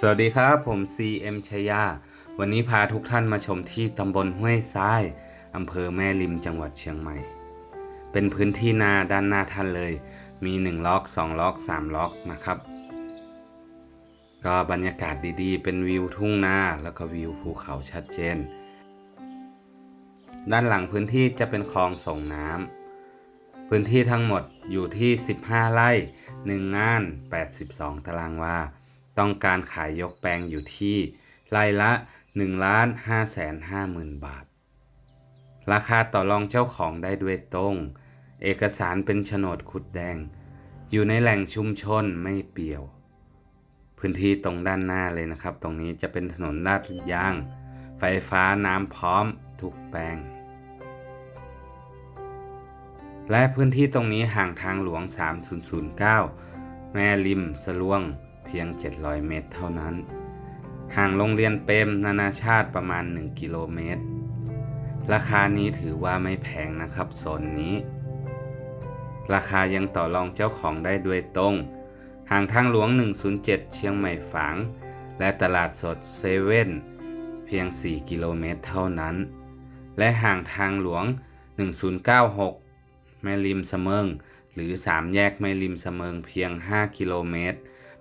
สวัสดีครับ ผม CM ชยา วันนี้พาทุกท่านมาชมที่ตำบลห้วยทรายอำเภอแม่ริมจังหวัดเชียงใหม่ เป็นพื้นที่นาด้านหน้าท่านเลย มี 1 ล็อก 2 ล็อก 3 ล็อกนะครับ ก็บรรยากาศดีๆ เป็นวิวทุ่งนาแล้วก็วิวภูเขาชัดเจน ด้านหลังพื้นที่จะเป็นคลองส่งน้ำพื้นที่ทั้งหมดอยู่ที่ 15 ไร่ 1 งาน 82 ตารางวา ต้องการขายยกแปลงอยู่ที่ไร่ละ1ล้าน5แสน5หมื่นบาท ราคาต่อรองเจ้าของได้ด้วยตรง เอกสารเป็นโฉนดคุดแดง อยู่ในแหล่งชุมชนไม่เปี่ยว พื้นที่ตรงด้านหน้าเลยนะครับ ตรงนี้จะเป็นถนนลาดยาง ไฟฟ้าน้ำพร้อมทุกแปลง และพื้นที่ตรงนี้ห่างทางหลวง 3009 แม่ริมสลวง เพียง 700 เมตรเท่านั้น ห่างโรงเรียนเปรมนานาชาติประมาณ 1 กิโลเมตร ราคานี้ถือว่าไม่แพงนะครับโซนนี้ ราคายังต่อรองเจ้าของได้ด้วยตรง ห่างทางหลวง 107 เชียงใหม่ฝาง และตลาดสดเซเว่นเพียง 4 กิโลเมตรเท่านั้น และห่างทางหลวง 1096แม่ริมเสมิงหรือ 3 แยกแม่ริมเสมิงเพียง 5 กิโลเมตร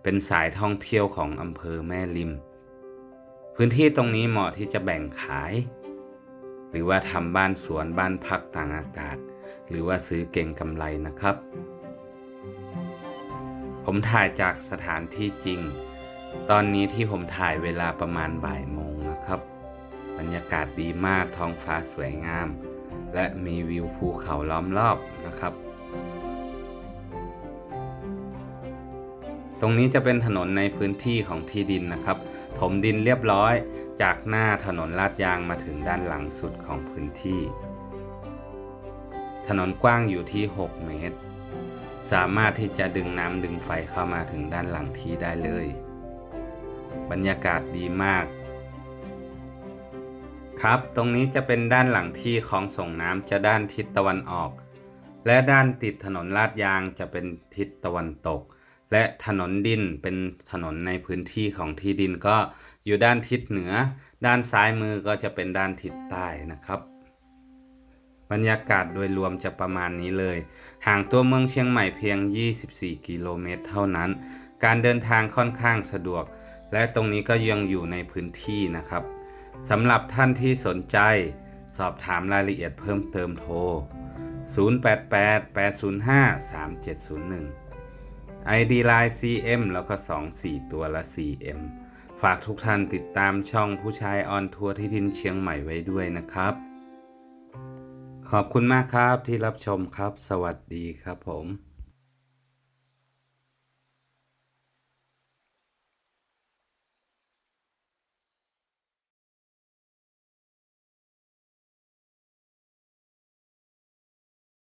เป็นสายท่องเที่ยวของอำเภอแม่ริม พื้นที่ตรงนี้เหมาะที่จะแบ่งขาย หรือว่าทำบ้านสวนบ้านพักต่างอากาศ หรือว่าซื้อเก่งกำไรนะครับ ผมถ่ายจากสถานที่จริง ตอนนี้ที่ผมถ่ายเวลาประมาณบ่ายโมงนะครับ บรรยากาศดีมากท้องฟ้าสวยงาม และมีวิวภูเขาล้อมรอบนะครับ ตรงนี้จะเป็นถนนในพื้นที่ของที่ดินนะครับ ถมดินเรียบร้อย จากหน้าถนนลาดยางมาถึงด้านหลังสุดของพื้นที่ ถนนกว้างอยู่ที่ 6 เมตร สามารถที่จะดึงน้ำดึงไฟเข้ามาถึงด้านหลังที่ได้เลย บรรยากาศดีมาก ครับ ตรงนี้จะเป็นด้านหลังที่คลองส่งน้ำจะด้านทิศตะวันออก และด้านติดถนนลาดยางจะเป็นทิศตะวันตก และถนนดินเป็นถนนในพื้นที่ของที่ดินก็อยู่ด้านทิศเหนือ ด้านซ้ายมือก็จะเป็นด้านทิศใต้นะครับ บรรยากาศโดยรวมจะประมาณนี้เลย ห่างตัวเมืองเชียงใหม่เพียง 24 กิโลเมตรเท่านั้น การเดินทางค่อนข้างสะดวก และตรงนี้ก็ยังอยู่ในพื้นที่นะครับสำหรับท่านที่สนใจสอบถามรายละเอียดเพิ่มเติมโทร 0888053701 ID Line CM แล้วก็ 24 ตัวละ CM ฝากทุกท่านติดตามช่องผู้ชายออนทัวร์ที่ดินเชียงใหม่ไว้ด้วยนะครับ ขอบคุณมากครับที่รับชมครับ สวัสดีครับผม